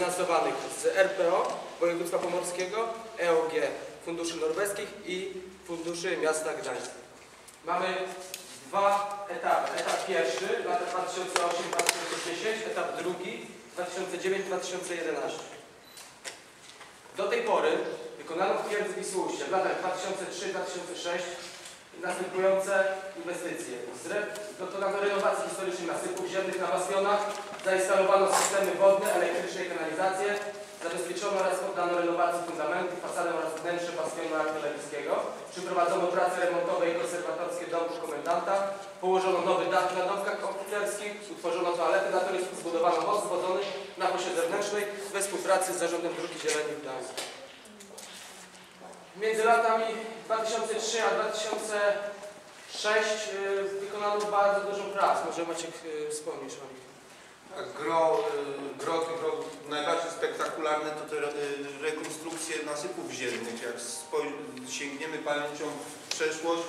finansowanych z RPO, Województwa Pomorskiego, EOG, Funduszy Norweskich i Funduszy Miasta Gdańska. Mamy dwa etapy. Etap pierwszy, lata 2008-2010, etap drugi, 2009-2011. Do tej pory wykonano w twierdzy Wisłoujście w latach 2003-2006 następujące inwestycje. Dokonano renowacji historycznych nasypów ziemnych na bastionach, zainstalowano systemy wodne, elektryczne i kanalizację, zabezpieczono oraz poddano renowacji fundamentów, fasadę oraz wnętrze bastionu artyleryjskiego, przeprowadzono prace remontowe i konserwatorskie domów komendanta, położono nowy dach na domkach oficerskich, utworzono toalety na turystów, zbudowano most zwodzony na posie zewnętrznej we współpracy z Zarządem Dróg Zieleni w Gdańsku. Między latami 2003 a 2006 y, wykonano bardzo dużo prac. Może Maciek y, wspomnisz o nich. Gro, gro robót najbardziej spektakularne to te rekonstrukcje nasypów ziemnych. Jak sięgniemy pamięcią w przeszłość,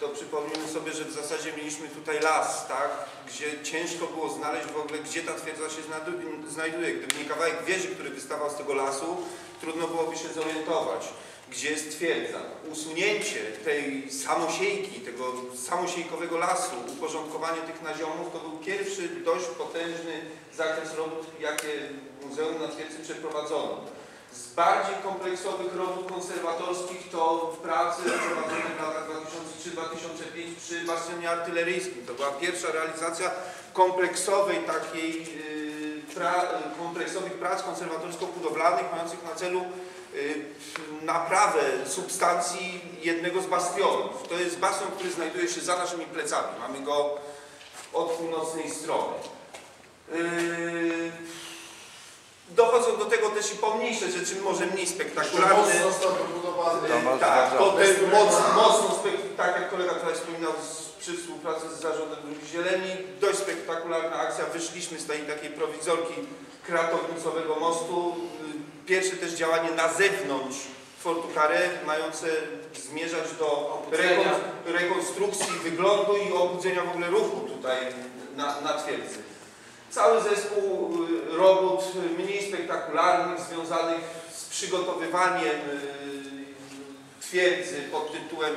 to przypomnimy sobie, że w zasadzie mieliśmy tutaj las, tak? gdzie ciężko było znaleźć w ogóle, gdzie ta twierdza się znajdu- znajduje. Gdyby nie kawałek wieży, który wystawał z tego lasu, trudno byłoby się zorientować, gdzie jest twierdza. Usunięcie tej samosiejki, tego samosiejkowego lasu, uporządkowanie tych naziomów, to był pierwszy dość potężny zakres robót, jakie Muzeum na Twierdzy przeprowadzono. Z bardziej kompleksowych robót konserwatorskich to w pracy prowadzonej w latach 2003-2005 przy bastionie artyleryjskim. To była pierwsza realizacja kompleksowej takiej, yy, pra, kompleksowych prac konserwatorsko-budowlanych mających na celu yy, naprawę substancji jednego z bastionów. To jest bastion, który znajduje się za naszymi plecami. Mamy go od północnej strony. Yy, Dochodzą do tego też i pomniejsze rzeczy, może mniej spektakularne. Most został wybudowany. Tak, mocno, mocno tak jak kolega tutaj wspominał, przy współpracy z Zarządem Dróg Zieleni, dość spektakularna akcja. Wyszliśmy z tej takiej prowizorki kratownicowego mostu. Y, Pierwsze też działanie na zewnątrz Fortu Carré, mające zmierzać do rekonstrukcji wyglądu i obudzenia w ogóle ruchu tutaj na, na twierdzy. Cały zespół y, robót mniej spektakularnych, związanych z przygotowywaniem y, twierdzy pod tytułem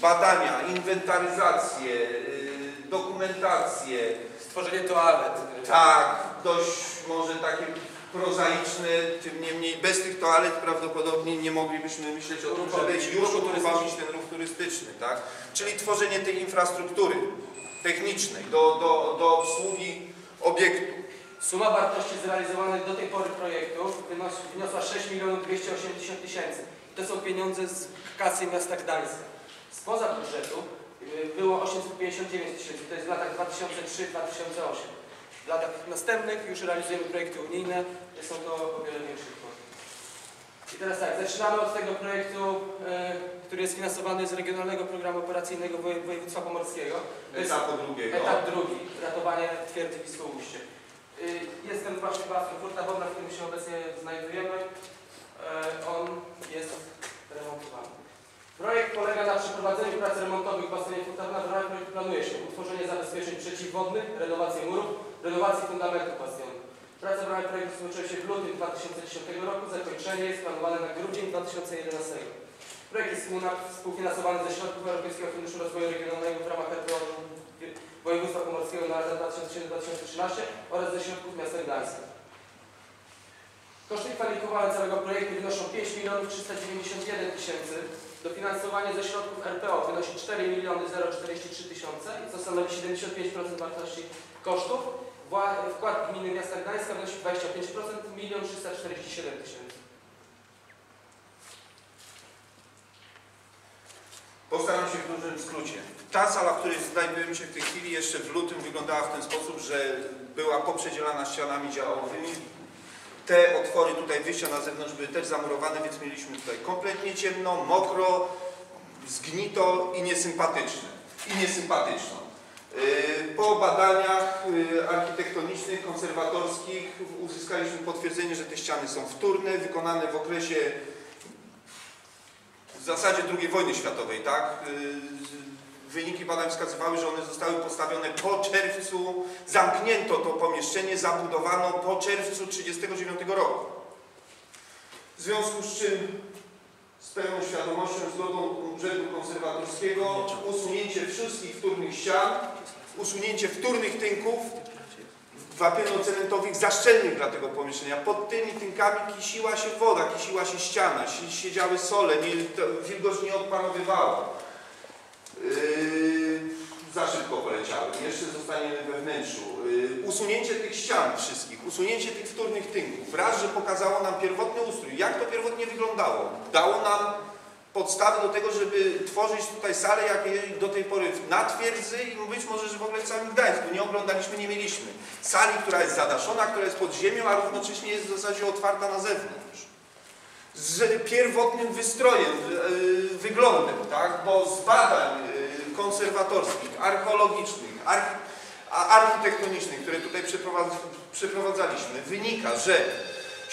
badania, inwentaryzację, y, dokumentację. Stworzenie toalet. Tak, dość może takie prozaiczne, tym niemniej bez tych toalet prawdopodobnie nie moglibyśmy myśleć o tym, żeby już ruch uruchomić ten ruch turystyczny, tak? Czyli tworzenie tej infrastruktury technicznej do, do, do obsługi obiektu. Suma wartości zrealizowanych do tej pory projektów wyniosła 6 milionów 280 tysięcy. To są pieniądze z kasy miasta Gdańska. Spoza budżetu y, było 859 tysięcy, to jest w latach 2003-2008. W latach następnych już realizujemy projekty unijne, są to o wiele większe kwoty. I teraz tak, zaczynamy od tego projektu, jest finansowany z Regionalnego Programu Operacyjnego Woje- Województwa Pomorskiego. Etapu drugiego. Etap drugi, ratowanie twierdzy Wisłoujście. Y, Jest ten właśnie basen Furta Wodna, w którym się obecnie znajdujemy. E, On jest remontowany. Projekt polega na przeprowadzeniu prac remontowych w basenie Furta Wodna. W ramach projektu planuje się utworzenie zabezpieczeń przeciwwodnych, renowację murów, renowację fundamentów bastionu. Prace w ramach projektu skończyły się w lutym 2010 roku. Zakończenie jest planowane na grudzień 2011. Projekt jest współfinansowany ze środków Europejskiego Funduszu Rozwoju Regionalnego w ramach RPO Województwa Pomorskiego na lata 2007-2013 oraz ze środków miasta Gdańska. Koszty kwalifikowane całego projektu wynoszą 5 milionów 391 tysięcy. Dofinansowanie ze środków RPO wynosi 4 miliony 043 tysiące, co stanowi 75% wartości kosztów. Wkład gminy miasta Gdańska wynosi 25%, 1 347 tysięcy. Postaram się w dużym skrócie. Ta sala, w której znajdujemy się w tej chwili, jeszcze w lutym wyglądała w ten sposób, że była poprzedzielana ścianami działowymi. Te otwory tutaj wyjścia na zewnątrz były też zamurowane, więc mieliśmy tutaj kompletnie ciemno, mokro, zgnito i niesympatyczne. I niesympatyczną. Yy, Po badaniach yy, architektonicznych, konserwatorskich uzyskaliśmy potwierdzenie, że te ściany są wtórne, wykonane w okresie w zasadzie II wojny światowej, tak? Y, wyniki badań wskazywały, że one zostały postawione po czerwcu, zamknięto to pomieszczenie, zabudowano po czerwcu 1939 roku. W związku z czym z pełną świadomością, zgodą Urzędu Konserwatorskiego, usunięcie wszystkich wtórnych ścian, usunięcie wtórnych tynków wapieno-cementowych zaszczelnych dla tego pomieszczenia. Pod tymi tynkami kisiła się woda, kisiła się ściana, si- siedziały sole, nie, to wilgoć nie odpanowywała. Yy, za szybko poleciały. Jeszcze zostaniemy we wnętrzu. Yy, usunięcie tych ścian wszystkich, usunięcie tych wtórnych tynków. Raz, że pokazało nam pierwotny ustrój. Jak to pierwotnie wyglądało? Dało nam podstawy do tego, żeby tworzyć tutaj salę, jakiej do tej pory na twierdzy i być może, że w ogóle w całym Gdańsku nie oglądaliśmy, nie mieliśmy. Sali, która jest zadaszona, która jest pod ziemią, a równocześnie jest w zasadzie otwarta na zewnątrz z pierwotnym wystrojem, yy, wyglądem, tak? bo z badań yy, konserwatorskich, archeologicznych, architektonicznych, które tutaj przeprowadz, przeprowadzaliśmy, wynika, że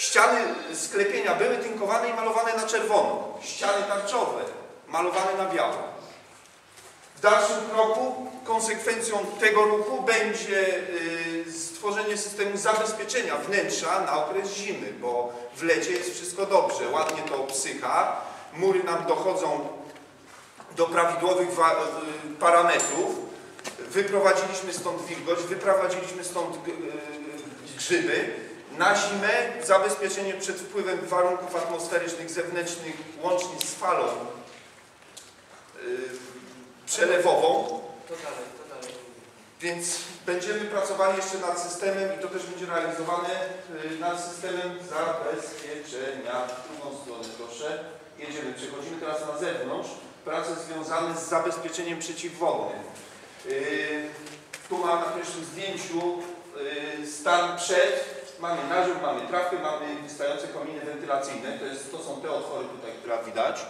ściany sklepienia były tynkowane i malowane na czerwono, ściany tarczowe malowane na biało. W dalszym kroku konsekwencją tego ruchu będzie y, stworzenie systemu zabezpieczenia wnętrza na okres zimy, bo w lecie jest wszystko dobrze, ładnie to obsycha, mury nam dochodzą do prawidłowych y, parametrów, wyprowadziliśmy stąd wilgoć, wyprowadziliśmy stąd y, grzyby. Na zimę zabezpieczenie przed wpływem warunków atmosferycznych zewnętrznych łącznie z falą y, przelewową, To dalej, to dalej. więc będziemy pracowali jeszcze nad systemem i to też będzie realizowane y, nad systemem zabezpieczenia. W drugą stronę proszę. Jedziemy, przechodzimy teraz na zewnątrz. Prace związane z zabezpieczeniem przeciwwodnym. Y, Tu mam na pierwszym zdjęciu y, stan przed. Mamy naziór, mamy trawkę, mamy wystające kominy wentylacyjne. To, jest, to są te otwory tutaj, które widać.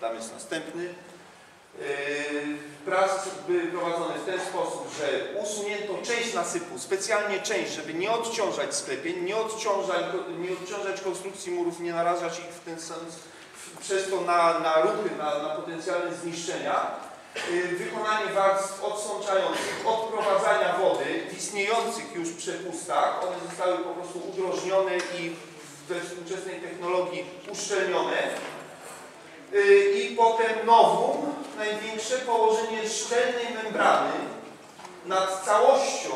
Tam jest następny. Yy, Prace były prowadzone w ten sposób, że usunięto część nasypu, specjalnie część, żeby nie odciążać sklepień, nie odciążać, nie odciążać konstrukcji murów, nie narażać ich w ten sens, przez to na, na ruchy, na, na potencjalne zniszczenia. Yy, Wykonanie warstw odsączających, odprowadzania wody w istniejących już przepustach. One zostały po prostu udrożnione i we współczesnej technologii uszczelnione. Y, I potem nowum, największe położenie szczelnej membrany nad całością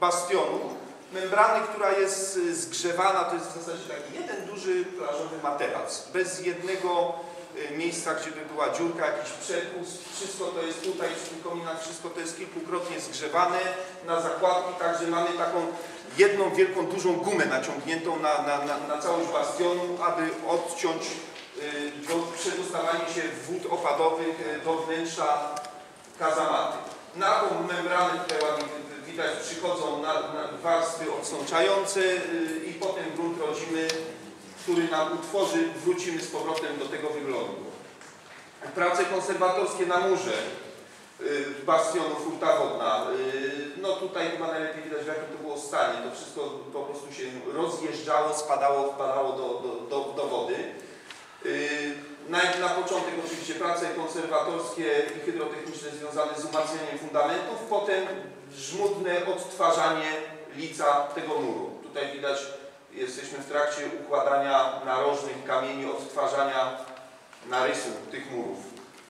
bastionu. Membrany, która jest y, zgrzewana, to jest w zasadzie taki jeden duży plażowy materac. Bez jednego y, miejsca, gdzie by była dziurka, jakiś przepust. Wszystko to jest tutaj, przy tych kominach, wszystko to jest kilkukrotnie zgrzewane na zakładki, także mamy taką jedną wielką, dużą gumę naciągniętą na, na, na, na całość bastionu, aby odciąć y, do, przedostawanie się wód opadowych do wnętrza kazamaty. Na tą membranę tutaj ładnie widać przychodzą na, na warstwy odsączające y, i potem grunt rodzimy, który nam utworzy, wrócimy z powrotem do tego wyglądu. Prace konserwatorskie na murze y, bastionu Furta Wodna. Y, No tutaj chyba najlepiej widać w jakim to było stanie. To wszystko po prostu się rozjeżdżało, spadało, wpadało do, do, do, do wody. Na, na początek oczywiście prace konserwatorskie i hydrotechniczne związane z umacnianiem fundamentów, potem żmudne odtwarzanie lica tego muru. Tutaj widać, jesteśmy w trakcie układania narożnych kamieni, odtwarzania narysu tych murów.